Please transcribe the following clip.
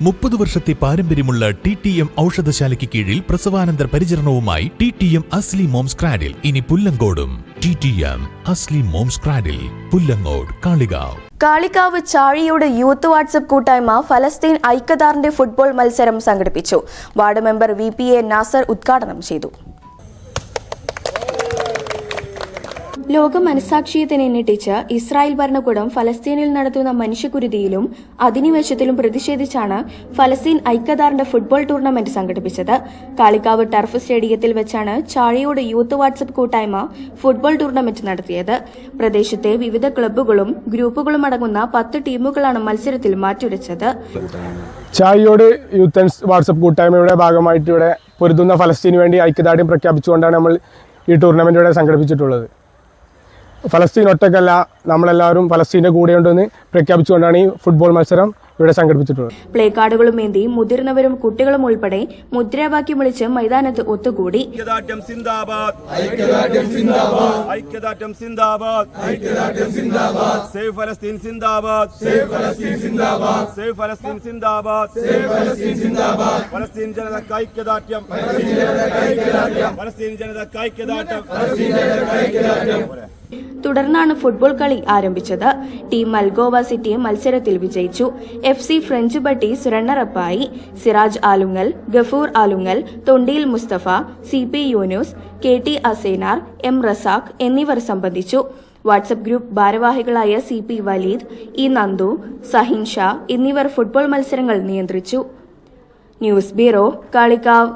മുപ്പത് വർഷത്തെ പാരമ്പര്യമുള്ള ടി ടി എം ഔഷധശാലയ്ക്ക് കീഴിൽ പ്രസവാനന്തര പരിചരണവുമായി T T M Asli moms cradle. ഇനി പുല്ലങ്കോടും. T T M Asli moms cradle. Pullangode Kalikavu. Kalikavu Chazhiyode youth WhatsApp കൂട്ടായ്മ ഫലസ്തീൻ ഐക്യദാറിന്റെ ഫുട്ബോൾ മത്സരം സംഘടിപ്പിച്ചു. Ward member V P A Nasar ഉദ്ഘാടനം ചെയ്തു. ലോക മനസാക്ഷിയെ തന്നെ ഞെട്ടിച്ച് ഇസ്രായേൽ ഭരണകൂടം ഫലസ്തീനിൽ നടത്തുന്ന മനുഷ്യക്കുരുതിയിലും അധിനിവേശത്തിലും പ്രതിഷേധിച്ചാണ് ഫലസ്തീൻ ഐക്യദാറിന്റെ ഫുട്ബോൾ ടൂർണമെന്റ് സംഘടിപ്പിച്ചത്. കാളിക്കാവ് ടർഫ് സ്റ്റേഡിയത്തിൽ വെച്ചാണ് ചാഴിയോട് യൂത്ത് വാട്സപ്പ് കൂട്ടായ്മ ഫുട്ബോൾ ടൂർണമെന്റ് നടത്തിയത്. പ്രദേശത്തെ വിവിധ ക്ലബ്ബുകളും ഗ്രൂപ്പുകളും അടങ്ങുന്ന പത്ത് ടീമുകളാണ് മത്സരത്തിൽ മാറ്റുരച്ചത്. ചായയോട് യൂത്ത് വാട്സപ്പ് കൂട്ടായ്മയുടെ ഭാഗമായിട്ട് ഇവിടെ പൊരുതുന്ന ഫലസ്തീന് വേണ്ടി ഐക്യദാർഢ്യം പ്രഖ്യാപിച്ചുകൊണ്ടാണ് നമ്മൾ ഈ ടൂർണമെന്റ് ഇവിടെ സംഘടിപ്പിച്ചിട്ടുള്ളത്. ഫലസ്തീൻ ഒറ്റക്കല്ല നമ്മളെല്ലാവരും ഫലസ്തീന്റെ കൂടെയുണ്ടെന്ന് പ്രഖ്യാപിച്ചുകൊണ്ടാണ് ഈ ഫുട്ബോൾ മത്സരം ഇവിടെ സംഘടിപ്പിച്ചിട്ടുള്ളത്. പ്ലേ കാർഡുകളും ഏന്തി മുതിർന്നവരും കുട്ടികളും ഉൾപ്പെടെ മുദ്രാവാക്യം വിളിച്ച് മൈതാനത്ത് ഒത്തുകൂടി. ഐക്യദാർഢ്യം സിന്ദാബാദ്. തുടർന്നാണ് ഫുട്ബോൾ കളി ആരംഭിച്ചത്. ടീം മൽഗോവ സിറ്റിയെ മത്സരത്തിൽ വിജയിച്ചു. എഫ് സി ഫ്രഞ്ച് ബട്ടീസ് റണ്ണറപ്പായി Siraj Alungal Gafoor Alungal Thondiyil Musthafa C P Yunus K T Asainar M Razak എന്നിവർ സംബന്ധിച്ചു. വാട്സപ്പ് ഗ്രൂപ്പ് ഭാരവാഹികളായ C P Valeed E Nandu Sahin Shah എന്നിവർ ഫുട്ബോൾ മത്സരങ്ങൾ നിയന്ത്രിച്ചു. News bureau Kalikavu